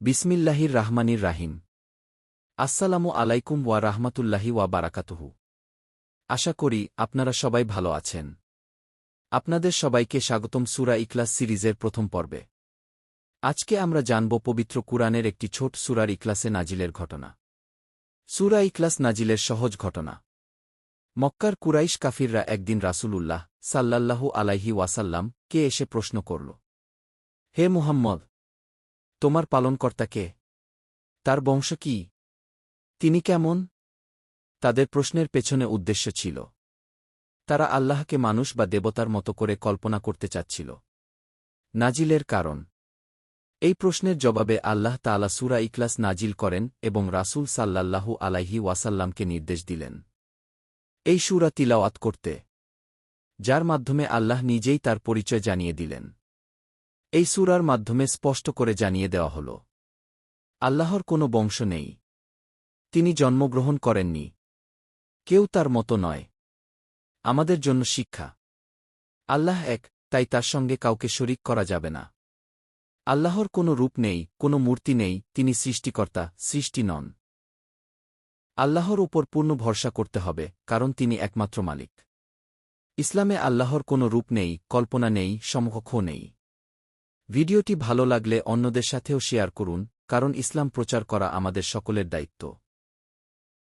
বিসমিল্লাহির রাহমানির রাহিম। আসসালামু আলাইকুম ওয়া রাহমাতুল্লাহি ওয়া বারাকাতুহু। আশা করি আপনারা সবাই ভালো আছেন। আপনাদের সবাইকে স্বাগতম সুরা ইকলাস সিরিজের প্রথম পর্বে। আজকে আমরা জানব পবিত্র কুরআনের একটি ছোট সুরার ইকলাসে নাজিলের ঘটনা। সুরা ইকলাস নাজিলের সহজ ঘটনা। মক্কার কুরাইশ কাফিররা একদিন রাসূলুল্লাহ সাল্লাল্লাহু আলাইহি ওয়াসাল্লাম কে এসে প্রশ্ন করল, হে মুহাম্মদ তোমার পালনকর্তা কে? তার বংশ কি? তিনি কেমন? তাদের প্রশ্নের পেছনে উদ্দেশ্য ছিল। তারা আল্লাহকে মানুষ বা দেবতার মতো করে কল্পনা করতে চাচ্ছিল। নাজিলের কারণ। এই প্রশ্নের জবাবে আল্লাহ তাআলা সুরা ইকলাস নাজিল করেন এবং রাসূল সাল্লাল্লাহু আলাইহি ওয়াসাল্লামকে নির্দেশ দিলেন। এই সুরা তিলাওয়াত করতে। যার মাধ্যমে আল্লাহ নিজেই তার পরিচয় জানিয়ে দিলেন। এই সুরার মাধ্যমে স্পষ্ট করে জানিয়ে দেওয়া হল। আল্লাহর কোনো বংশ নেই। তিনি জন্মগ্রহণ করেননি। কেউ তার মতো নয়। আমাদের জন্য শিক্ষা। আল্লাহ এক, তাই তার সঙ্গে কাউকে শরিক করা যাবে না। আল্লাহর কোনো রূপ নেই, কোনো মূর্তি নেই, তিনি সৃষ্টিকর্তা, সৃষ্টি নন। আল্লাহর উপর পূর্ণ ভরসা করতে হবে, কারণ তিনি একমাত্র মালিক। ইসলামে আল্লাহর কোনো রূপ নেই, কল্পনা নেই, সমকক্ষ নেই। ভিডিওটি ভালো লাগলে অন্যদের সাথেও শেয়ার করুন কারণ ইসলাম প্রচার করা আমাদের সকলের দায়িত্ব।